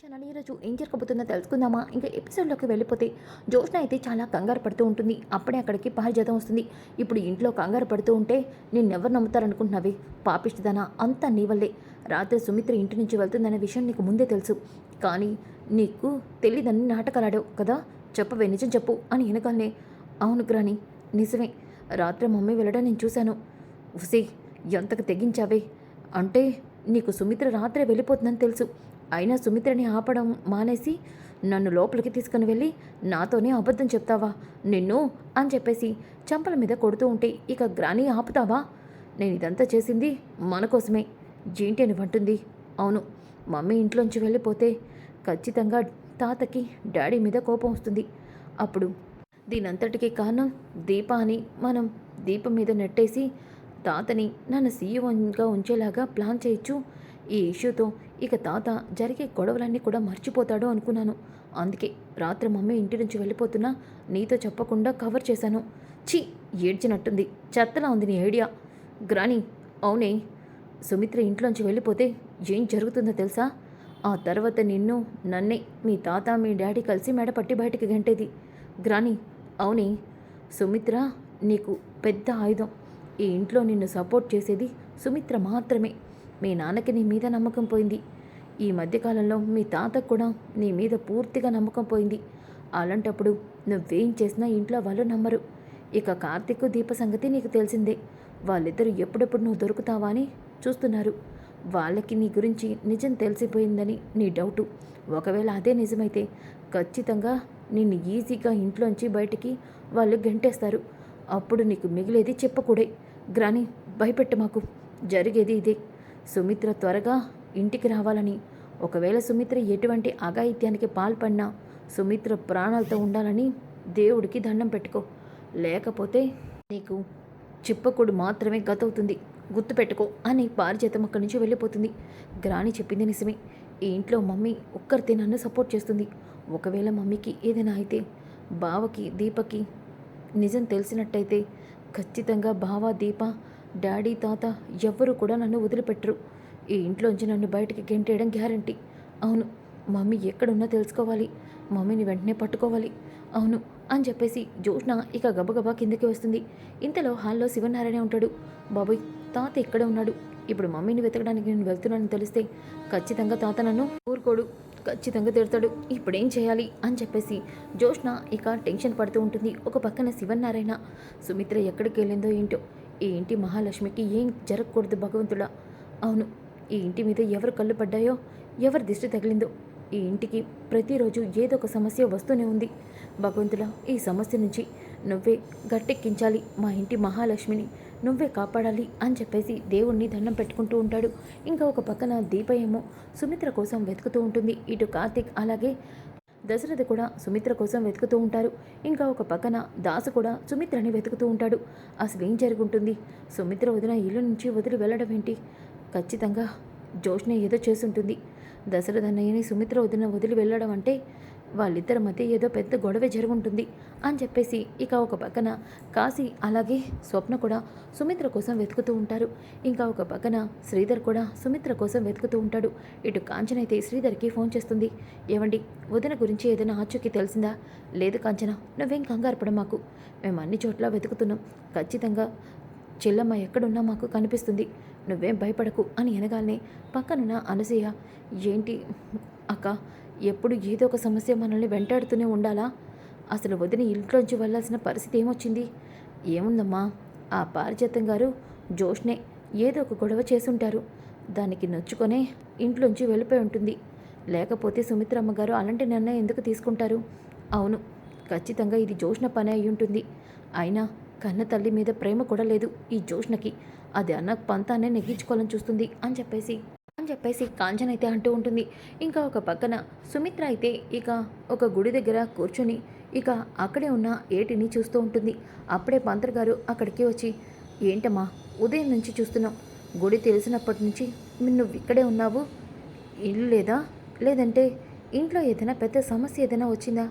Channel ఈరోజు ఏం జరగబోతుందో తెలుసుకుందామా? ఇంకా ఎపిసోడ్లోకి వెళ్ళిపోతే జోష్న అయితే చాలా కంగారు పడుతూ ఉంటుంది. అప్పుడే అక్కడికి పారిజాతం వస్తుంది. ఇప్పుడు ఇంట్లో కంగారు పడుతూ ఉంటే నిన్నెవరు నమ్ముతారనుకుంటున్నావే? పాపిష్టిదానా అంతా నీ వల్లే. రాత్రి సుమిత్ర ఇంటి నుంచి వెళ్తుందనే విషయం నీకు ముందే తెలుసు. కానీ నీకు తెలియదని నాటకాలాడావు కదా? చెప్పవే నిజం చెప్పు అని వెనకాలనే. అవును గ్రాని నిజమే. రాత్రి మమ్మీ వెళ్ళడం నేను చూశాను. ఉసే ఎంతకు తెగించావే? అంటే నీకు సుమిత్ర రాత్రే వెళ్ళిపోతుందని తెలుసు. అయినా సుమిత్రని ఆపడం మానేసి నన్ను లోపలికి తీసుకుని వెళ్ళి నాతోనే అబద్ధం చెప్తావా? నిన్ను? అని చెప్పేసి చంపల మీద కొడుతూ ఉంటే ఇక గ్రాని ఆపుతావా? నేను ఇదంతా చేసింది మన కోసమే. ఏంటి అని అంటుంది. అవును మమ్మీ ఇంట్లోంచి వెళ్ళిపోతే ఖచ్చితంగా తాతకి డాడీ మీద కోపం వస్తుంది. అప్పుడు దీనంతటికీ కారణం దీప అని మనం దీపం మీద నెట్టేసి తాతని నన్ను సీఈఓగా ఉంచేలాగా ప్లాన్ చేయొచ్చు. ఈ ఇష్యూతో ఇక తాత జరిగే గొడవలన్నీ కూడా మర్చిపోతాడు అనుకున్నాను. అందుకే రాత్రి మమ్మీ ఇంటి నుంచి వెళ్ళిపోతున్నా నీతో చెప్పకుండా కవర్ చేశాను. ఛీ! ఏడ్చినట్టుంది. చెత్తలా ఉంది నీ ఐడియా. గ్రాని అవునే. సుమిత్ర ఇంట్లోంచి వెళ్ళిపోతే ఏం జరుగుతుందో తెలుసా? ఆ తర్వాత నిన్ను నన్నే మీ తాత మీ డాడీ కలిసి మెడపట్టి బయటికి గంటేది. గ్రాని అవునే. సుమిత్ర నీకు పెద్ద ఆయుధం. ఈ ఇంట్లో నిన్ను సపోర్ట్ చేసేది సుమిత్ర మాత్రమే. మీ నాన్నకి నీ మీద నమ్మకం పోయింది. ఈ మధ్యకాలంలో మీ తాతకు కూడా నీ మీద పూర్తిగా నమ్మకం పోయింది. అలాంటప్పుడు నువ్వేం చేసినా ఇంట్లో వాళ్ళు నమ్మరు. ఇక కార్తీక్ దీప సంగతి నీకు తెలిసిందే. వాళ్ళిద్దరూ ఎప్పుడెప్పుడు నువ్వు దొరుకుతావా అని చూస్తున్నారు. వాళ్ళకి నీ గురించి నిజం తెలిసిపోయిందని నీ డౌటు. ఒకవేళ అదే నిజమైతే ఖచ్చితంగా నిన్ను ఈజీగా ఇంట్లోంచి బయటికి వాళ్ళు గంటేస్తారు. అప్పుడు నీకు మిగిలేది చెప్పకూడే. గ్రాని భయపెట్ట మాకు. జరిగేది ఇదే. సుమిత్ర త్వరగా ఇంటికి రావాలని. ఒకవేళ సుమిత్ర ఎటువంటి అఘాయిత్యానికి పాల్పడినా సుమిత్ర ప్రాణాలతో ఉండాలని దేవుడికి దండం పెట్టుకో. లేకపోతే నీకు చిప్పకుడు మాత్రమే గతవుతుంది. గుర్తుపెట్టుకో అని పారిజాతం అక్కడి నుంచి వెళ్ళిపోతుంది. గ్రాని చెప్పింది నిజమే. ఈ ఇంట్లో మమ్మీ ఒక్కరితే నన్ను సపోర్ట్ చేస్తుంది. ఒకవేళ మమ్మీకి ఏదైనా అయితే బావకి దీపకి నిజం తెలిసినట్టయితే ఖచ్చితంగా బావ దీప డాడీ తాత ఎవ్వరూ కూడా నన్ను వదిలిపెట్టరు. ఈ ఇంట్లోంచి నన్ను బయటికి గెంటేయడం గ్యారంటీ. అవును మమ్మీ ఎక్కడున్నా తెలుసుకోవాలి. మమ్మీని వెంటనే పట్టుకోవాలి. అవును అని చెప్పేసి జ్యోష్ణ ఇక గబగబా కిందకి వస్తుంది. ఇంతలో హాల్లో శివనారాయణ ఉంటాడు. బాబోయ్ తాత ఇక్కడే ఉన్నాడు. ఇప్పుడు మమ్మీని వెతకడానికి నేను వెళ్తున్నానని తెలిస్తే ఖచ్చితంగా తాత నన్ను ఊరుకోడు. ఖచ్చితంగా తిడతాడు. ఇప్పుడేం చేయాలి? అని చెప్పేసి జోష్న ఇక టెన్షన్ పడుతూ ఉంటుంది. ఒక పక్కన శివనారాయణ సుమిత్ర ఎక్కడికి వెళ్ళిందో ఏంటో ఈ ఇంటి మహాలక్ష్మికి ఏం జరగకూడదు భగవంతుడా? అవును ఈ ఇంటి మీద ఎవరు కళ్ళు పడ్డాయో ఎవరి దిష్టి తగిలిందో ఈ ఇంటికి ప్రతిరోజు ఏదో ఒక సమస్య వస్తూనే ఉంది. భగవంతుడా ఈ సమస్య నుంచి నువ్వే గట్టెక్కించాలి. మా ఇంటి మహాలక్ష్మిని నువ్వే కాపాడాలి అని చెప్పేసి దేవుణ్ణి దండం పెట్టుకుంటూ ఉంటాడు. ఇంకా ఒక పక్కన దీప ఏమో సుమిత్ర కోసం వెతుకుతూ ఉంటుంది. ఇటు కార్తీక్ అలాగే దశరథ కూడా సుమిత్ర కోసం వెతుకుతూ ఉంటారు. ఇంకా ఒక పక్కన దాసు కూడా సుమిత్రని వెతుకుతూ ఉంటాడు. అసలు ఏం జరుగుంటుంది? సుమిత్ర వదిన ఇల్లు నుంచి వదిలి వెళ్ళడం ఏంటి? ఖచ్చితంగా జోష్ని ఏదో చేసుంటుంది దశరథ అన్నయ్యని సుమిత్ర వదిన వదిలి వెళ్ళడం అంటే వాళ్ళిద్దరి మధ్య ఏదో పెద్ద గొడవ జరుగుంటుంది అని చెప్పేసి ఇక ఒక పక్కన కాశీ అలాగే స్వప్న కూడా సుమిత్ర కోసం వెతుకుతూ ఉంటారు. ఇంకా ఒక పక్కన శ్రీధర్ కూడా సుమిత్ర కోసం వెతుకుతూ ఉంటాడు. ఇటు కాంచన అయితే శ్రీధర్కి ఫోన్ చేస్తుంది. ఏవండి వదిన గురించి ఏదైనా ఆచూకీ తెలిసిందా? లేదు కాంచన నువ్వేం కంగారు పడ మాకు మేము అన్ని చోట్ల వెతుకుతున్నాం. ఖచ్చితంగా చెల్లమ్మ ఎక్కడున్నా మాకు కనిపిస్తుంది. నువ్వేం భయపడకు అని అనగానే పక్కనున్న అనసూయ ఏంటి అక్క ఎప్పుడు ఏదో ఒక సమస్య మనల్ని వెంటాడుతూనే ఉండాలా? అసలు వదిన ఇంట్లోంచి వెళ్ళాల్సిన పరిస్థితి ఏమొచ్చింది? ఏముందమ్మా? ఆ పారిజాతం గారు జోష్నే ఏదో ఒక గొడవ చేసుంటారు దానికి నొచ్చుకొనే ఇంట్లోంచి వెళ్ళిపోయి ఉంటుంది. లేకపోతే సుమిత్రమ్మ గారు అలాంటి నిర్ణయం ఎందుకు తీసుకుంటారు? అవును ఖచ్చితంగా ఇది జోష్న పని అయి ఉంటుంది. అయినా కన్న తల్లి మీద ప్రేమ కూడా లేదు ఈ జోష్నకి. అది అన్న పంతానే నెగ్గించుకోవాలని చూస్తుంది అని చెప్పేసి. అని చెప్పేసి కాంచన అయితే అంటూ ఉంటుంది. ఇంకా ఒక పక్కన సుమిత్ర అయితే ఇక ఒక గుడి దగ్గర కూర్చొని ఇక అక్కడే ఉన్న ఏటిని చూస్తూ ఉంటుంది. అప్పుడే పంతర్ గారు అక్కడికి వచ్చి ఏంటమ్మా ఉదయం నుంచి చూస్తున్నాం. గుడి తెలిసినప్పటి నుంచి నువ్వు ఇక్కడే ఉన్నావు. ఇల్లు లేదా? లేదంటే ఇంట్లో ఏదైనా పెద్ద సమస్య ఏదైనా వచ్చిందా?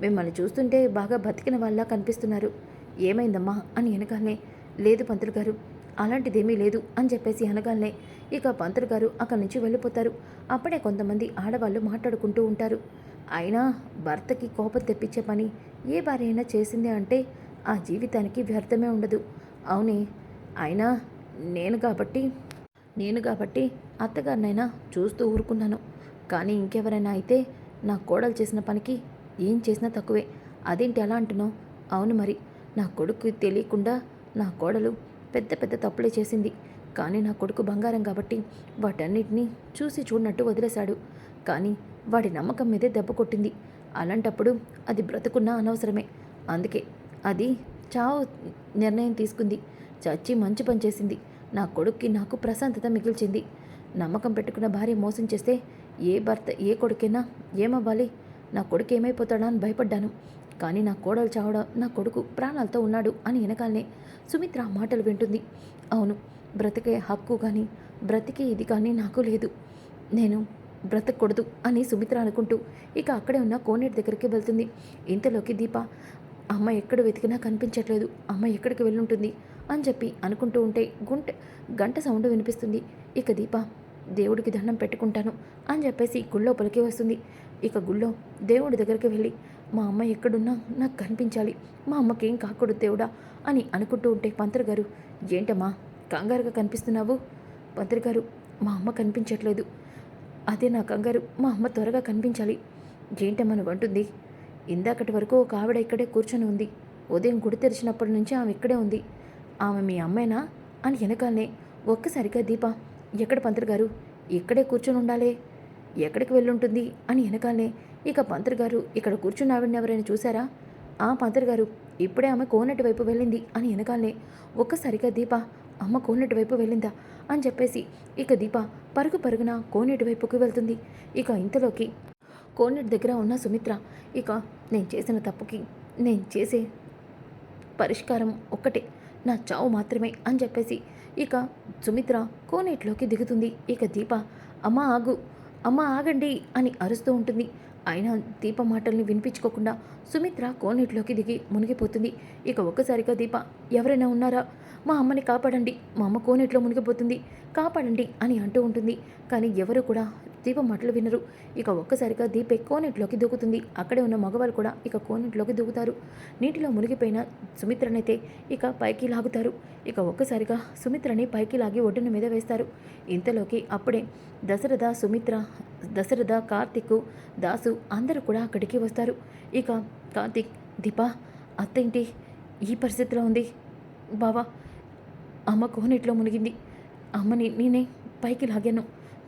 మిమ్మల్ని చూస్తుంటే బాగా బతికిన వాళ్ళ కనిపిస్తున్నారు. ఏమైందమ్మా? అని అనగానే లేదు పంతులు గారు అలాంటిదేమీ లేదు అని చెప్పేసి అనగానే ఇక పంతులు గారు అక్కడి నుంచి వెళ్ళిపోతారు. అప్పుడే కొంతమంది ఆడవాళ్ళు మాట్లాడుకుంటూ ఉంటారు. అయినా భర్తకి కోపం తెప్పించే పని ఏ భార్య అయినా చేసిందే అంటే ఆ జీవితానికి వ్యర్థమే ఉండదు. అవునే అయినా నేను కాబట్టి నేను కాబట్టి అత్తగారినైనా చూస్తూ ఊరుకున్నాను. కానీ ఇంకెవరైనా అయితే నా కోడలు చేసిన పనికి ఏం చేసినా తక్కువే. అదేంటి అలా అంటున్నావు? అవును మరి నా కొడుకు తెలియకుండా నా కోడలు పెద్ద పెద్ద తప్పులే చేసింది. కానీ నా కొడుకు బంగారం కాబట్టి వాటన్నిటినీ చూసి చూడనట్టు వదిలేశాడు. కానీ వాడి నమ్మకం మీదే దెబ్బ కొట్టింది. అలాంటప్పుడు అది బ్రతుకున్నా అనవసరమే. అందుకే అది చావు నిర్ణయం తీసుకుంది. చచ్చి మంచి పని చేసింది. నా కొడుక్కి నాకు ప్రశాంతత మిగిల్చింది. నమ్మకం పెట్టుకున్న భార్య మోసం చేస్తే ఏ భర్త ఏ కొడుకైనా ఏమవ్వాలి? నా కొడుకు ఏమైపోతాడా అని భయపడ్డాను. కానీ నా కోడలు చావడం నా కొడుకు ప్రాణాలతో ఉన్నాడు అని వెనకాలనే సుమిత్ర మాటలు వింటుంది. అవును బ్రతికే హక్కు కానీ బ్రతికే ఇది కానీ నాకు లేదు. నేను బ్రతకూడదు అని సుమిత్ర అనుకుంటూ ఇక అక్కడే ఉన్న కోనేటి దగ్గరికి వెళ్తుంది. ఇంతలోకి దీప అమ్మ ఎక్కడ వెతికినా కనిపించట్లేదు. అమ్మ ఎక్కడికి వెళ్ళుంటుంది? అని చెప్పి అనుకుంటూ ఉంటే గుంట గంట సౌండ్ వినిపిస్తుంది. ఇక దీప దేవుడికి దండం పెట్టుకుంటాను అని చెప్పేసి గుళ్ళోపలికి వస్తుంది. ఇక గుళ్ళో దేవుడి దగ్గరికి వెళ్ళి మా అమ్మ ఎక్కడున్నా నాకు కనిపించాలి. మా అమ్మకేం కాకూడదు దేవుడా అని అనుకుంటూ ఉంటే పంతులు గారు ఏంటమ్మా కంగారుగా కనిపిస్తున్నావు? పంతులు గారు మా అమ్మ కనిపించట్లేదు. అదే నా కంగారు మా అమ్మ త్వరగా కనిపించాలి. ఏంటమ్మా నువ్వు అంటుంది. ఇందాకటి వరకు ఒక ఆవిడ ఇక్కడే కూర్చొని ఉంది. ఉదయం గుడి తెరిచినప్పటి నుంచి ఆమె ఇక్కడే ఉంది. ఆమె మీ అమ్మాయినా అని వెనకాలనే ఒక్కసారిగా దీప ఎక్కడ పంతులు గారు? ఇక్కడే కూర్చొని ఉండాలే. ఎక్కడికి వెళ్ళుంటుంది? అని వెనకాలనే ఇక పంతులు గారు ఇక్కడ కూర్చున్న ఆవిడని ఎవరైనా చూసారా ఆ పంతులు గారు ఇప్పుడే ఆమె కోనటి వైపు వెళ్ళింది అని వెనకాలనే ఒక్కసారిగా దీప అమ్మ కోనేటి వైపు వెళ్ళిందా అని చెప్పేసి ఇక దీప పరుగు పరుగున కోనేటి వైపుకి వెళ్తుంది. ఇక ఇంతలోకి కోనేటి దగ్గర ఉన్న సుమిత్ర ఇక నేను చేసిన తప్పుకి నేను చేసే పరిష్కారం ఒక్కటే నా చావు మాత్రమే అని చెప్పేసి ఇక సుమిత్ర కోనేటిలోకి దిగుతుంది. ఇక దీప అమ్మ ఆగు అమ్మ ఆగండి అని అరుస్తూ ఉంటుంది. అయినా దీప మాటల్ని వినిపించుకోకుండా సుమిత్ర కోనేటిలోకి దిగి మునిగిపోతుంది. ఇక ఒక్కసారిగా దీప ఎవరైనా ఉన్నారా? మా అమ్మని కాపాడండి. మా అమ్మ కోనేట్లో మునిగిపోతుంది. కాపాడండి అని అంటూ ఉంటుంది. కానీ ఎవరు కూడా దీప మాటలు వినరు. ఇక ఒక్కసారిగా దీపే కోనెట్లోకి దూకుతుంది. అక్కడే ఉన్న మగవాళ్ళు కూడా ఇక కోనెట్లోకి దూకుతారు. నీటిలో మునిగిపోయిన సుమిత్రనైతే ఇక పైకి లాగుతారు. ఇక ఒక్కసారిగా సుమిత్రని పైకి లాగి ఒడ్డున మీద వేస్తారు. ఇంతలోకి అప్పుడే దశరథ సుమిత్ర దశరథ కార్తిక్ దాసు అందరూ కూడా అక్కడికి వస్తారు. ఇక కార్తిక్ దీప అత్తేంటి? ఈ పరిస్థితిలో ఉంది. బావా అమ్మ కోనేట్లో మునిగింది. అమ్మని నేనే పైకి లాగాను.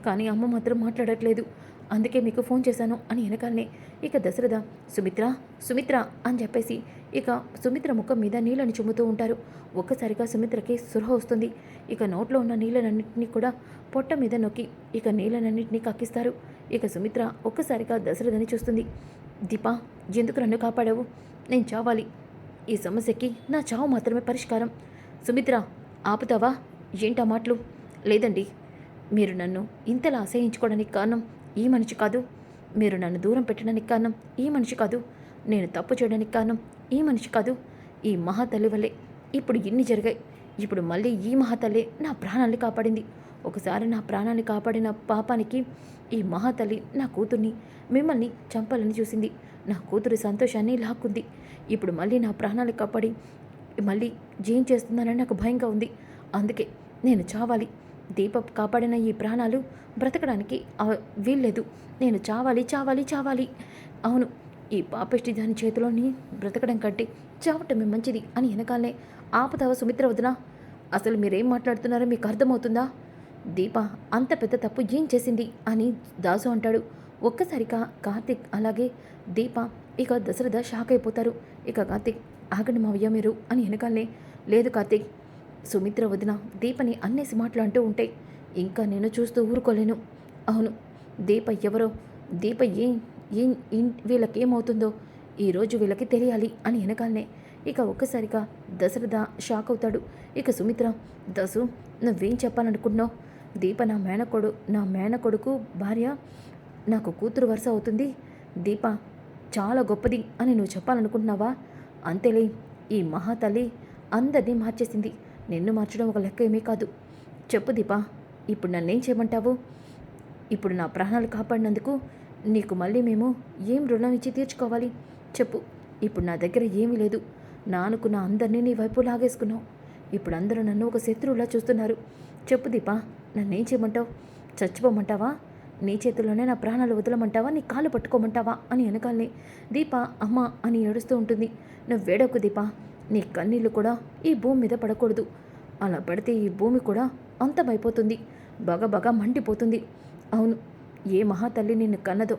కానీ అమ్మ మాత్రం మాట్లాడట్లేదు. అందుకే మీకు ఫోన్ చేశాను అని వెనకాలనే. ఇక దశరథ సుమిత్ర సుమిత్ర అని చెప్పేసి ఇక సుమిత్ర ముఖం మీద నీళ్ళని చుమ్ముతూ ఉంటారు. ఒక్కసారిగా సుమిత్రకి సురహ వస్తుంది. ఇక నోట్లో ఉన్న నీళ్ళనన్నింటినీ కూడా పొట్ట మీద నొక్కి ఇక నీళ్ళనన్నింటినీ కక్కిస్తారు. ఇక సుమిత్ర ఒక్కసారిగా దశరథని చూస్తుంది. దీపా ఎందుకు నన్ను కాపాడావు? నేను చావాలి. ఈ సమస్యకి నా చావు మాత్రమే పరిష్కారం. సుమిత్ర ఆపుతావా? ఏంటా మాటలు? లేదండి. మీరు నన్ను ఇంతలా అసహించుకోవడానికి కారణం ఈ మనిషి కాదు. మీరు నన్ను దూరం పెట్టడానికి కారణం ఈ మనిషి కాదు. నేను తప్పు చేయడానికి కారణం ఈ మనిషి కాదు. ఈ మహాతల్లి వల్లే ఇప్పుడు ఇన్ని జరిగాయి. ఇప్పుడు మళ్ళీ ఈ మహాతల్లి నా ప్రాణాన్ని కాపాడింది. ఒకసారి నా ప్రాణాన్ని కాపాడిన పాపానికి ఈ మహాతల్లి నా కూతుర్ని మిమ్మల్ని చంపాలని చూసింది. నా కూతురి సంతోషాన్ని లాక్కుంది. ఇప్పుడు మళ్ళీ నా ప్రాణాలు కాపాడి మళ్ళీ ఏం చేస్తుందనని నాకు భయంగా ఉంది. అందుకే నేను చావాలి. దీప కాపాడిన ఈ ప్రాణాలు బ్రతకడానికి వీల్లేదు. నేను చావాలి చావాలి చావాలి. అవును ఈ పాపిష్టి దాని చేతిలోని బ్రతకడం కంటే చావటమే మంచిది అని వెనకాలనే ఆపుతావా సుమిత్ర వదిన? అసలు మీరేం మాట్లాడుతున్నారో మీకు అర్థమవుతుందా? దీప అంత పెద్ద తప్పు ఏం చేసింది అని దాసు అంటాడు. ఒక్కసారిగా కార్తిక్ అలాగే దీప ఇక దశరథ షాక్ అయిపోతారు. ఇక కార్తిక్ ఆగండి మావయ్య మీరు అని వెనకాలనే లేదు కార్తిక్ సుమిత్ర వదిన దీపని అన్నేసి మాట్లాడుతూ ఉంటే ఇంకా నేను చూస్తూ ఊరుకోలేను. అవును దీప ఎవరో దీప ఏం ఏం వీళ్ళకేమవుతుందో ఈరోజు వీళ్ళకి తెలియాలి అని వెనకాలనే ఇక ఒక్కసారిగా దశరథ షాక్ అవుతాడు. ఇక సుమిత్ర దసు నువ్వేం చెప్పాలనుకుంటున్నావు? దీప నా మేనకొడు నా మేనకొడుకు భార్య నాకు కూతురు వరుస అవుతుంది. దీప చాలా గొప్పది అని నువ్వు చెప్పాలనుకుంటున్నావా? అంతేలే ఈ మహాతల్లి అందరినీ మార్చేసింది. నిన్ను మార్చడం ఒక లెక్క ఏమీ కాదు. చెప్పు దీపా ఇప్పుడు నన్నేం చేయమంటావు? ఇప్పుడు నా ప్రాణాలు కాపాడినందుకు నీకు మళ్ళీ మేము ఏం రుణం ఇచ్చి తీర్చుకోవాలి? చెప్పు ఇప్పుడు నా దగ్గర ఏమీ లేదు. నా అనుకున్న అందరినీ నీ వైపు లాగేసుకున్నావు. ఇప్పుడు అందరూ నన్ను ఒక శత్రువులా చూస్తున్నారు. చెప్పు దీపా నన్నేం చేయమంటావు? చచ్చిపోమంటావా? నీ చేతిలోనే నా ప్రాణాలు వదలమంటావా? నీ కాళ్ళు పట్టుకోమంటావా? అని వెనకాలని దీప అమ్మ అని ఏడుస్తూ ఉంటుంది. నువ్వు వేడొక్కు దీపా. నీ కన్నీళ్ళు కూడా ఈ భూమి మీద పడకూడదు. అలా పడితే ఈ భూమి కూడా అంతమైపోతుంది. బాగా బాగా మండిపోతుంది. అవును ఏ మహాతల్లి నిన్ను కన్నదో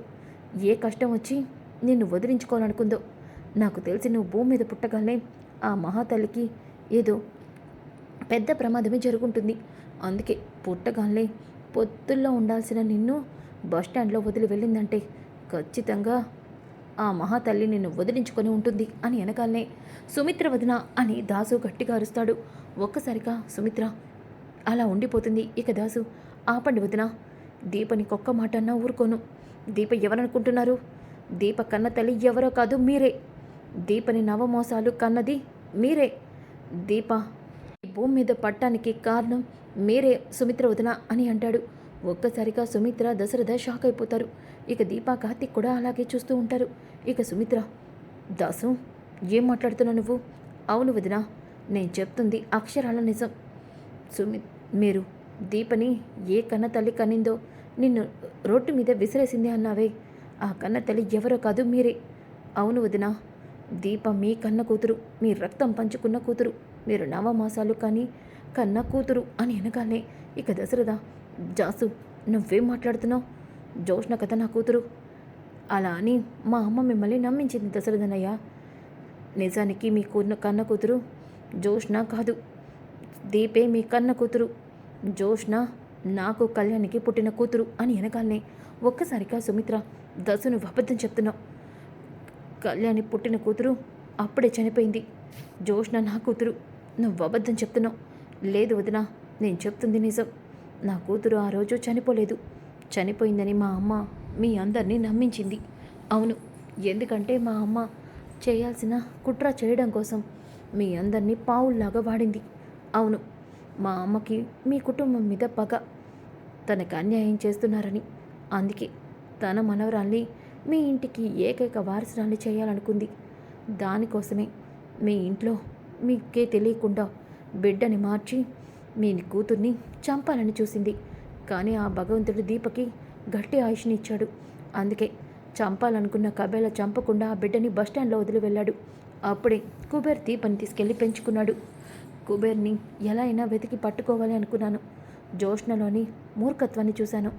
ఏ కష్టం వచ్చి నిన్ను వదిలించుకోవాలనుకుందో. నాకు తెలిసి నువ్వు భూమి మీద పుట్టగానే ఆ మహాతల్లికి ఏదో పెద్ద ప్రమాదమే జరుగుంటుంది. అందుకే పుట్టగానే పొత్తుల్లో ఉండాల్సిన నిన్ను బస్టాండ్లో వదిలి వెళ్ళిందంటే ఖచ్చితంగా ఆ మహాతల్లి నిన్ను వదిలించుకొని ఉంటుంది అని వెనకాలనే సుమిత్ర వదిన అని దాసు గట్టిగా అరుస్తాడు. ఒక్కసారిగా సుమిత్ర అలా ఉండిపోతుంది ఇక దాసు. ఆపండి వదిన దీపని ఒక్క మాట అన్నా ఊరుకోను. దీప ఎవరనుకుంటున్నారు? దీప కన్న తల్లి ఎవరో కాదు మీరే. దీపని నవమోసాలు కన్నది మీరే. దీప ఈ భూమి మీద పట్టానికి కారణం మీరే సుమిత్ర వదిన అని అంటాడు. ఒక్కసారిగా సుమిత్ర దశరథ షాక్ అయిపోతారు. ఇక దీపా కార్తిక్ కూడా అలాగే చూస్తూ ఉంటారు. ఇక సుమిత్ర దాసు ఏం మాట్లాడుతున్నావు నువ్వు? అవును వదిన నేను చెప్తుంది అక్షరాల నిజం. సుమి మీరు దీపని ఏ కన్న తల్లి కనిందో నిన్ను రోడ్డు మీద విసిరేసింది అన్నావే. ఆ కన్న తల్లి ఎవరో కాదు మీరే. అవును వదినా దీప మీ కన్న కూతురు మీ రక్తం పంచుకున్న కూతురు. మీరు నవమాసాలు కానీ కన్న కూతురు అని అనగానే ఇక దశరథ జాసు నువ్వేం మాట్లాడుతున్నావు? జోష్న కథ నా కూతురు. అలా అని మా అమ్మ మిమ్మల్ని నమ్మించింది దశరథనయ్య. నిజానికి మీ కూన కన్న కూతురు జోష్ణ కాదు. దీపే మీ కన్న కూతురు. జోష్ణ నాకు కళ్యాణికి పుట్టిన కూతురు అని వెనకాలనే ఒక్కసారిగా సుమిత్ర దశను అబద్ధం చెప్తున్నావు. కళ్యాణి పుట్టిన కూతురు అప్పుడే చనిపోయింది. జోష్ణ నా కూతురు. నువ్వు అబద్ధం చెప్తున్నావు. లేదు వదినా నేను చెప్తుంది నిజం. నా కూతురు ఆ రోజు చనిపోలేదు. చనిపోయిందని మా అమ్మ మీ అందరినీ నమ్మించింది. అవును ఎందుకంటే మా అమ్మ చేయాల్సిన కుట్ర చేయడం కోసం మీ అందరినీ పావుల్లాగా వాడింది. అవును మా అమ్మకి మీ కుటుంబం మీద పగ. తనకు అన్యాయం చేస్తున్నారని. అందుకే తన మనవరాల్ని మీ ఇంటికి ఏకైక వారసురాల్ని చేయాలనుకుంది. దానికోసమే మీ ఇంట్లో మీకే తెలియకుండా బిడ్డని మార్చి మీ కూతుర్ని చంపాలని చూసింది. కానీ ఆ భగవంతుడు దీపకి గట్టి ఆయుష్ని ఇచ్చాడు అందుకే చంపాలనుకున్న కబేల చంపకుండా ఆ బిడ్డని బస్టాండ్లో వదిలి వెళ్ళాడు. అప్పుడే కుబేర్ దీపని తీసుకెళ్ళి పెంచుకున్నాడు. కుబేర్ని ఎలా అయినా వెతికి పట్టుకోవాలి అనుకున్నాను. జోష్నలోని మూర్ఖత్వాన్ని చూశాను.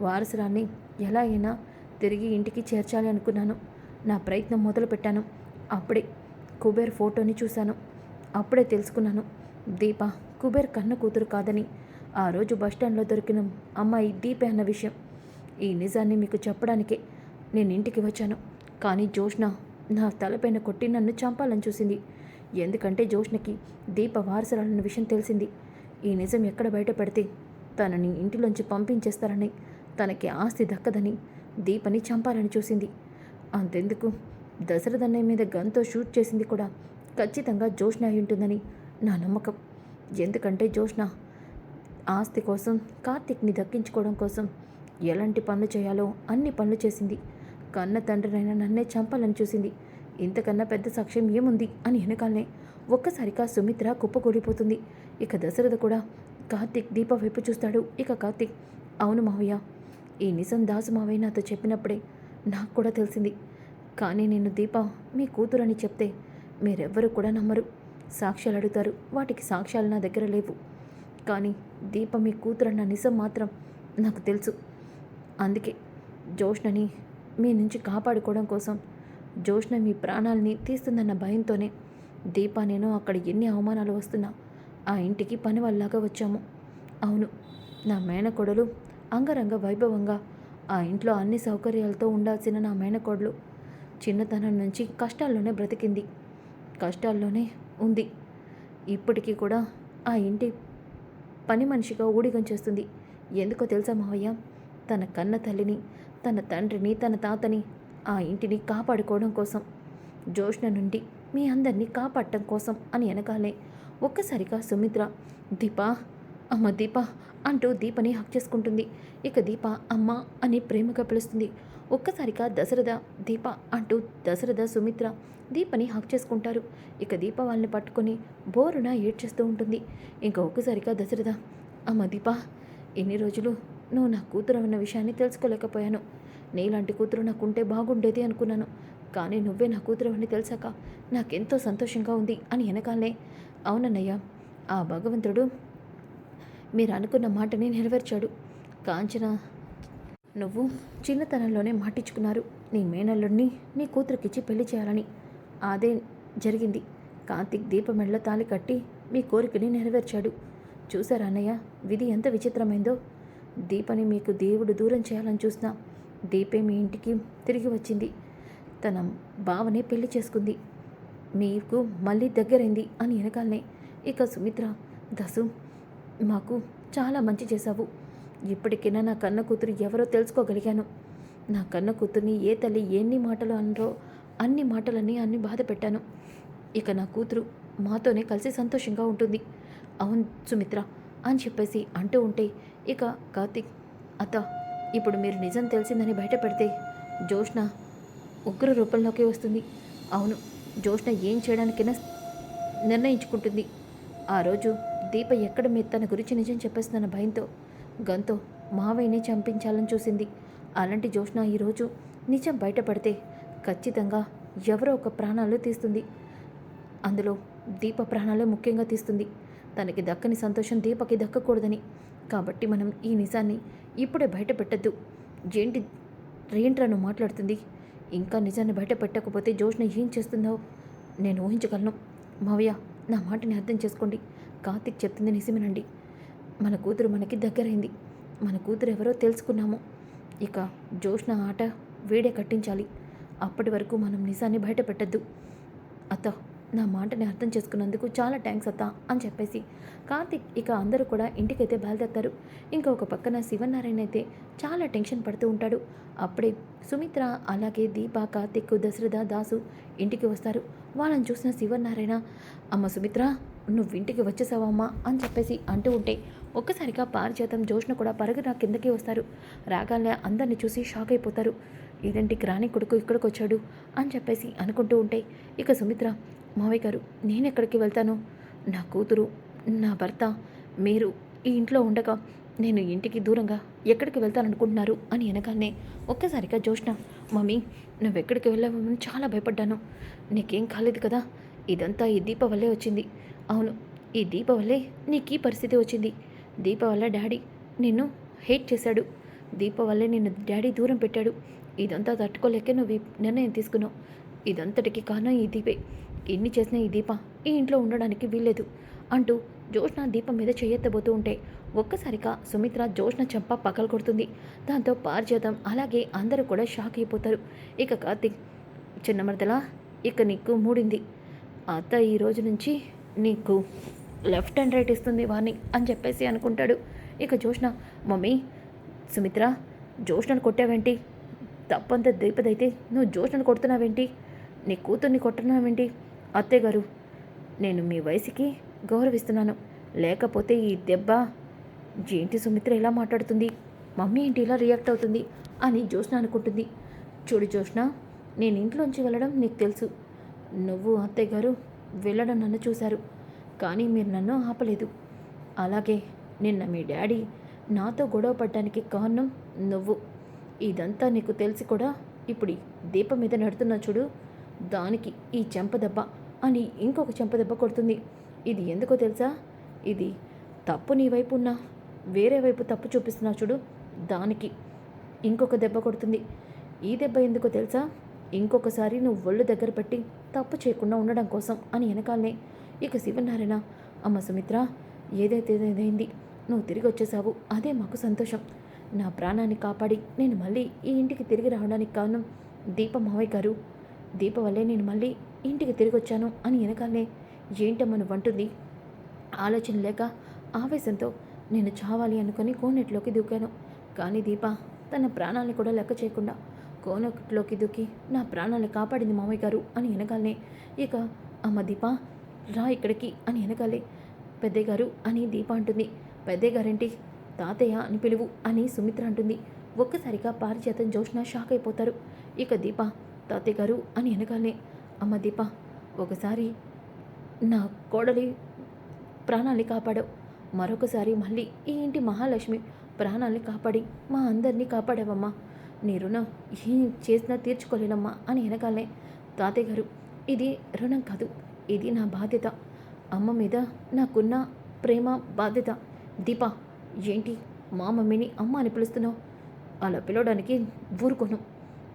వారసురాన్ని ఎలా అయినా తిరిగి ఇంటికి చేర్చాలి అనుకున్నాను. నా ప్రయత్నం మొదలుపెట్టాను. అప్పుడే కుబేర్ ఫోటోని చూశాను. అప్పుడే తెలుసుకున్నాను. దీప కుబేర్ కన్న కూతురు కాదని ఆ రోజు బస్టాండ్లో దొరికిన అమ్మాయి దీపే అన్న విషయం. ఈ నిజాన్ని మీకు చెప్పడానికే నేను ఇంటికి వచ్చాను. కానీ జోష్న నా తలపైన కొట్టి నన్ను చంపాలని చూసింది. ఎందుకంటే జోష్నకి దీప వారసురాలన్న విషయం తెలిసింది. ఈ నిజం ఎక్కడ బయట పెడితే తనని ఇంటిలోంచి పంపించేస్తారని తనకి ఆస్తి దక్కదని దీపని చంపాలని చూసింది. అంతెందుకు? దశరథన్నయ్య మీద గన్తో షూట్ చేసింది కూడా ఖచ్చితంగా జోష్న అయి ఉంటుందని నా నమ్మకం. ఎందుకంటే జోష్న ఆస్తి కోసం కార్తిక్ని దక్కించుకోవడం కోసం ఎలాంటి పనులు చేయాలో అన్ని పనులు చేసింది. కన్న తండ్రినైనా నన్నే చంపాలని చూసింది. ఇంతకన్నా పెద్ద సాక్ష్యం ఏముంది అని వెనకాలనే ఒక్కసారిగా సుమిత్ర కుప్పకూలిపోతుంది. ఇక దశరథ కూడా కార్తిక్ దీప వైపు చూస్తాడు. ఇక కార్తిక్ అవును మావయ్య ఈ నిజం దాసు మావయ్య నాతో చెప్పినప్పుడే నాకు కూడా తెలిసింది. కానీ నేను దీప మీ కూతురని చెప్తే మీరెవ్వరూ కూడా నమ్మరు. సాక్ష్యాలు అడుగుతారు. వాటికి సాక్ష్యాలు నా దగ్గర లేవు. కానీ దీప మీ కూతురన్న నిజం మాత్రం నాకు తెలుసు. అందుకే జోష్ణని మీ నుంచి కాపాడుకోవడం కోసం జోష్ణ మీ ప్రాణాలని తీస్తుందన్న భయంతోనే దీప నేను అక్కడ ఎన్ని అవమానాలు వస్తున్నా ఆ ఇంటికి పని వల్లాగా వచ్చాము. అవును నా మేనకోడలు అంగరంగ వైభవంగా ఆ ఇంట్లో అన్ని సౌకర్యాలతో ఉండాల్సిన నా మేనకోడలు చిన్నతనం నుంచి కష్టాల్లోనే బ్రతికింది. కష్టాల్లోనే ఉంది. ఇప్పటికీ కూడా ఆ ఇంటి పని మనిషిగా ఊడిగం చేస్తుంది. ఎందుకో తెలుసా మావయ్య? తన కన్న తల్లిని తన తండ్రిని తన తాతని ఆ ఇంటిని కాపాడుకోవడం కోసం జోష్ణ నుండి మీ అందరినీ కాపాడటం కోసం అని వెనకాలే ఒక్కసారిగా సుమిత్ర దీప అమ్మ దీప అంటూ దీపని హక్ చేసుకుంటుంది. ఇక దీప అమ్మ అని ప్రేమగా పిలుస్తుంది. ఒక్కసారిగా దశరథ దీప అంటూ దశరథ సుమిత్ర దీపని హక్ చేసుకుంటారు. ఇక దీప వాళ్ళని పట్టుకొని బోరున ఏడ్చేస్తూ ఉంటుంది. ఇంకా ఒక్కసారిగా దశరథ అమ్మ దీప ఎన్ని రోజులు నువ్వు నా కూతురు అన్న విషయాన్ని తెలుసుకోలేకపోయాను. నీలాంటి కూతురు నాకుంటే బాగుండేది అనుకున్నాను. కానీ నువ్వే నా కూతురు అని తెలిసాక నాకెంతో సంతోషంగా ఉంది అని వెనకాలనే అవునన్నయ్య ఆ భగవంతుడు మీరు అనుకున్న మాటని నెరవేర్చాడు. కాంచన నువ్వు చిన్నతనంలోనే మాటించుకున్నారు నీ మేనల్లుడిని నీ కూతురికిచ్చి పెళ్ళి చేయాలని. అదే జరిగింది. కార్తిక్ దీపమెడల తాలి కట్టి మీ కోరికని నెరవేర్చాడు. చూసారా అన్నయ్య విధి ఎంత విచిత్రమైందో. దీపని మీకు దేవుడు దూరం చేయాలని చూసినా దీపే మీ ఇంటికి తిరిగి వచ్చింది. తన భావనే పెళ్ళి చేసుకుంది. మీకు మళ్ళీ దగ్గరైంది అని వెనకాలనే ఇక సుమిత్ర దసు మాకు చాలా మంచి చేశావు. ఇప్పటికైనా నా కన్న కూతురు ఎవరో తెలుసుకోగలిగాను. నా కన్న కూతుర్ని ఏ తల్లి ఎన్ని మాటలు అనరో అన్ని మాటలని అన్ని బాధ పెట్టాను. ఇక నా కూతురు మాతోనే కలిసి సంతోషంగా ఉంటుంది. అవును సుమిత్ర అని చెప్పేసి అంటూ ఉంటే ఇక కార్తిక్ అత్త ఇప్పుడు మీరు నిజం తెలిసిందని బయట పెడితే జోష్న ఉగ్ర రూపంలోకి వస్తుంది. అవును జోష్న ఏం చేయడానికైనా నిర్ణయించుకుంటుంది. ఆ రోజు దీప ఎక్కడ మీరు తన గురించి నిజం చెప్పేస్తున్న భయంతో గంతో మావయ్యనే చంపించాలని చూసింది. అలాంటి జోష్న ఈరోజు నిజం బయటపడితే ఖచ్చితంగా ఎవరో ఒక ప్రాణాలు తీస్తుంది. అందులో దీప ప్రాణాలే ముఖ్యంగా తీస్తుంది. తనకి దక్కని సంతోషం దీపకి దక్కకూడదని. కాబట్టి మనం ఈ నిజాన్ని ఇప్పుడే బయట పెట్టద్దు ఏంటి రేంట్రను మాట్లాడుతుంది? ఇంకా నిజాన్ని బయట పెట్టకపోతే జోష్న ఏం చేస్తుందో నేను ఊహించగలను. మావయ్య నా మాటని అర్థం చేసుకోండి. కార్తిక్ చెప్తుంది నిజమేనండి. మన కూతురు మనకి దగ్గరైంది. మన కూతురు ఎవరో తెలుసుకున్నాము. ఇక జోష్న ఆట వేడే కట్టించాలి. అప్పటి వరకు మనం నిజాన్ని బయట పెట్టద్దు అత్త నా మాటని అర్థం చేసుకున్నందుకు చాలా థ్యాంక్స్ అత్త అని చెప్పేసి కార్తిక్ ఇక అందరూ కూడా ఇంటికైతే బయలుదేరుతారు. ఇంకా ఒక పక్కన శివనారాయణ అయితే చాలా టెన్షన్ పడుతూ ఉంటాడు. అప్పుడే సుమిత్ర అలాగే దీప కార్తిక్ దశరథ దాసు ఇంటికి వస్తారు. వాళ్ళని చూసిన శివనారాయణ అమ్మ సుమిత్ర నువ్వు ఇంటికి వచ్చేసావమ్మా అని చెప్పేసి అంటూ ఉంటే ఒక్కసారిగా పారిజాతం జోష్ను కూడా పరుగున కిందకి వస్తారు. రాగానే అందరిని చూసి షాక్ అయిపోతారు. ఇదేంటి రాణి కొడుకు ఇక్కడికి వచ్చాడు? అని చెప్పేసి అనుకుంటూ ఉంటే ఇక సుమిత్ర మావయ్య గారు నేను ఎక్కడికి వెళ్తాను? నా కూతురు నా భర్త మీరు ఈ ఇంట్లో ఉండగా నేను ఇంటికి దూరంగా ఎక్కడికి వెళ్తాననుకుంటున్నారు? అని అనగానే ఒక్కసారిగా జోష్న మమ్మీ నువ్వెక్కడికి వెళ్ళావని చాలా భయపడ్డాను. నీకేం కాలేదు కదా? ఇదంతా ఈ దీప వల్లే వచ్చింది. అవును ఈ దీప వల్లే నీకు ఈ పరిస్థితి వచ్చింది. దీప వల్ల డాడీ నిన్ను హేట్ చేశాడు. దీప వల్లే నిన్ను డాడీ దూరం పెట్టాడు. ఇదంతా తట్టుకోలేకే నువ్వు నిర్ణయం తీసుకున్నావు. ఇదంతటికి కారణం ఈ దీపే. ఎన్ని చేసినా ఈ దీప ఈ ఇంట్లో ఉండడానికి వీల్లేదు అంటూ జోష్న దీపం మీద చేయెత్తబోతూ ఉంటే ఒక్కసారిగా సుమిత్ర జోష్న చెంప పగలు కొడుతుంది దాంతో పారిజాతం అలాగే అందరూ కూడా షాక్ అయిపోతారు. ఇక కార్తిక్ చిన్న మరదలా ఇక నీకు మూడింది. అత్త ఈ రోజు నుంచి నీకు లెఫ్ట్ అండ్ రైట్ ఇస్తుంది వాణ్ణి అని చెప్పేసి అనుకుంటాడు. ఇక జోష్ణ మమ్మీ సుమిత్ర జోష్ణను కొట్టావేంటి? తప్పంత దీపదైతే నువ్వు జోష్ణను కొడుతున్నావేంటి? నీ కూతుర్ని కొట్టున్నావేంటి? అత్తయ్య గారు నేను మీ వయసుకి గౌరవిస్తున్నాను. లేకపోతే ఈ దెబ్బ ఏంటి సుమిత్ర ఇలా మాట్లాడుతుంది? మమ్మీ ఏంటి ఇలా రియాక్ట్ అవుతుంది? అని జోష్ణ అనుకుంటుంది. చూడు జోష్ణ నేను ఇంట్లోంచి వెళ్ళడం నీకు తెలుసు. నువ్వు అత్తయ్య గారు వెళ్ళడం నన్ను చూశారు కానీ మీరు నన్ను ఆపలేదు. అలాగే నిన్న మీ డాడీ నాతో గొడవ పడ్డానికి కారణం నువ్వు. ఇదంతా నీకు తెలిసి కూడా ఇప్పుడు ఈ దీపం మీద నడుతున్నా చూడు దానికి ఈ చెంపదెబ్బ అని ఇంకొక చెంపదెబ్బ కొడుతుంది. ఇది ఎందుకో తెలుసా? ఇది తప్పు నీ వైపు ఉన్నా వేరే వైపు తప్పు చూపిస్తున్నా చూడు దానికి ఇంకొక దెబ్బ కొడుతుంది. ఈ దెబ్బ ఎందుకో తెలుసా? ఇంకొకసారి నువ్వు ఒళ్ళు దగ్గర పెట్టి తప్పు చేయకుండా ఉండడం కోసం అని వెనకాలనే. ఇక శివనారాయణ అమ్మ సుమిత్ర ఏదైతే ఏదైంది నువ్వు తిరిగి వచ్చేసావు అదే మాకు సంతోషం. నా ప్రాణాన్ని కాపాడి నేను మళ్ళీ ఈ ఇంటికి తిరిగి రావడానికి కారణం దీప మావయ్య గారు. దీప వల్లే నేను మళ్ళీ ఇంటికి తిరిగి వచ్చాను అని వెనకాలనే. ఏంటమ్మను వంటుంది ఆలోచన లేక ఆవేశంతో నేను చావాలి అనుకుని కోనెట్లోకి దూకాను. కానీ దీప తన ప్రాణాన్ని కూడా లెక్క చేయకుండా కోనెట్లోకి దూకి నా ప్రాణాన్ని కాపాడింది మామయ్య గారు అని వెనకాలనే ఇక అమ్మ దీప రా ఇక్కడికి అని వెనకాలే పెద్దయ్య గారు అని దీప అంటుంది. పెద్దయ్య గారేంటి? తాతయ్య అని పిలువు అని సుమిత్ర అంటుంది. ఒక్కసారిగా పారిజాతం జోష్న షాక్ అయిపోతారు. ఇక దీప తాతయ్య గారు అని వెనకాలే అమ్మ దీప ఒకసారి నా కోడలి ప్రాణాన్ని కాపాడావు మరొకసారి మళ్ళీ ఈ ఇంటి మహాలక్ష్మి ప్రాణాల్ని కాపాడి మా అందరినీ కాపాడావమ్మా. నీ రుణం ఏం చేసినా తీర్చుకోలేనమ్మా అని వెనకాలే తాతయ్య గారు ఇది రుణం కాదు ఇది నా బాధ్యత. అమ్మ మీద నాకున్న ప్రేమ బాధ్యత. దీప ఏంటి మా మమ్మీని అమ్మ అని పిలుస్తున్నావు? అలా పిలవడానికి ఊరుకోను.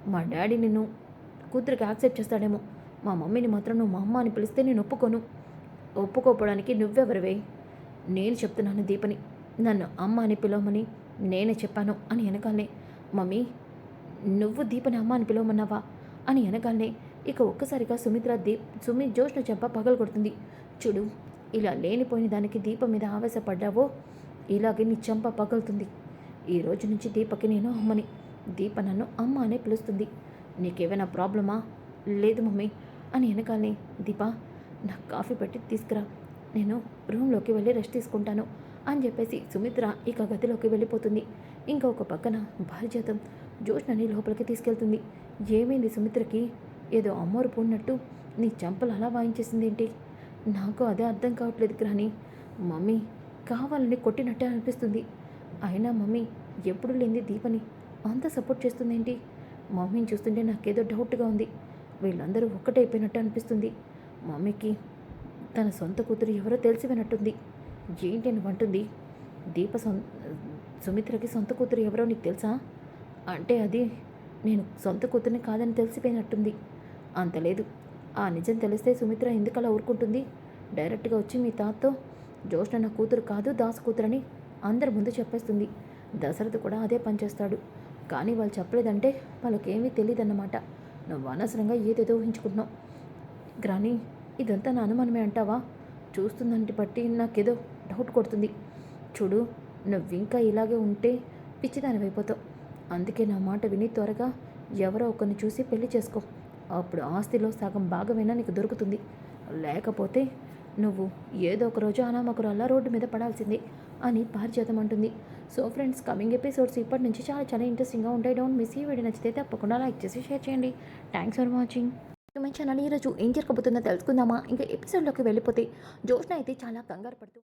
మా డాడీ నిన్ను కూతురికి యాక్సెప్ట్ చేస్తాడేమో. మా మమ్మీని మాత్రం నువ్వు మా అమ్మ అని పిలిస్తే నేను ఒప్పుకోను. ఒప్పుకోపోవడానికి నువ్వెవరివే? నేను చెప్తున్నాను దీపని. నన్ను అమ్మ అని పిలవమని నేనే చెప్పాను అని వెనకాలనే మమ్మీ నువ్వు దీపని అమ్మ అని పిలవమన్నావా? అని వెనకాలనే ఇక ఒక్కసారిగా సుమిత్ర దీప్ సుమి జోష్ను చెంప పగలు కొడుతుంది. చూడు ఇలా లేనిపోయిన దానికి దీప మీద ఆవేశపడ్డావో? ఇలాగే నీ చెంప పగులుతుంది. ఈ రోజు నుంచి దీపకి నేను అమ్మని. దీప నన్ను అమ్మ అనే పిలుస్తుంది. నీకేమైనా ప్రాబ్లమా? లేదు మమ్మీ అని వెనకాలనే దీప నాకు కాఫీ పెట్టి తీసుకురా. నేను రూమ్లోకి వెళ్ళి రెస్ట్ తీసుకుంటాను అని చెప్పేసి సుమిత్ర ఇక గదిలోకి వెళ్ళిపోతుంది. ఇంకొక పక్కన భార్యతం జోష్నని లోపలికి తీసుకెళ్తుంది. ఏమైంది సుమిత్రకి? ఏదో అమ్మోరు పోన్నట్టు నీ చెంపలు అలా వాయించేసిందేంటి? నాకు అదే అర్థం కావట్లేదు కానీ మమ్మీ కావాలని కొట్టినట్టే అనిపిస్తుంది. అయినా మమ్మీ ఎప్పుడు లేని దీపని అంత సపోర్ట్ చేస్తుందేంటి? మమ్మీని చూస్తుంటే నాకేదో డౌట్గా ఉంది. వీళ్ళందరూ ఒక్కటైపోయినట్టు అనిపిస్తుంది. మమ్మీకి తన సొంత కూతురు ఎవరో తెలిసిపోయినట్టుంది ఏంటి అని అంటుంది. దీప సొం సుమిత్రకి సొంత కూతురు ఎవరో నీకు తెలుసా? అంటే అది నేను సొంత కూతుర్ని కాదని తెలిసిపోయినట్టుంది. అంత లేదు. ఆ నిజం తెలిస్తే సుమిత్ర ఎందుకు అలా ఊరుకుంటుంది? డైరెక్ట్గా వచ్చి మీ తాతతో జోష్ణ నా కూతురు కాదు దాస్ కూతురని అందరి ముందు చెప్పేస్తుంది. దశరథ్ కూడా అదే పనిచేస్తాడు కానీ వాళ్ళు చెప్పలేదంటే వాళ్ళకేమీ తెలియదన్నమాట నువ్వు అనవసరంగా ఏదేదో ఊహించుకుంటున్నావు. గ్రాని ఇదంతా నా అనుమానమే అంటావా? చూస్తుందంటే బట్టి నాకేదో డౌట్ కొడుతుంది. చూడు నువ్వు ఇంకా ఇలాగే ఉంటే పిచ్చిదానివైపోతావు. అందుకే నా మాట విని త్వరగా ఎవరో ఒకరిని చూసి పెళ్ళి చేసుకో. అప్పుడు ఆస్తిలో సగం భాగమైనా నీకు దొరుకుతుంది. లేకపోతే నువ్వు ఏదో ఒక రోజు అనామకురాల్లా రోడ్డు మీద పడాల్సిందే అని పారిజాతం అంటుంది. సో ఫ్రెండ్స్ కమింగ్ ఎపిసోడ్స్ ఇప్పటి నుంచి చాలా చాలా ఇంట్రెస్టింగ్గా ఉంటాయి. డౌన్ మిస్ ఈ వీడియో నచ్చితే తప్పకుండా లైక్ చేసి షేర్ చేయండి. Thanks for watching. మన ఛానల్ ఈరోజు ఏం జరగబోతుందో తెలుసుకుందామా? ఇంకా ఎపిసోడ్లోకి వెళ్ళిపోతే జోష్న అయితే చాలా కంగారు పడుతుంది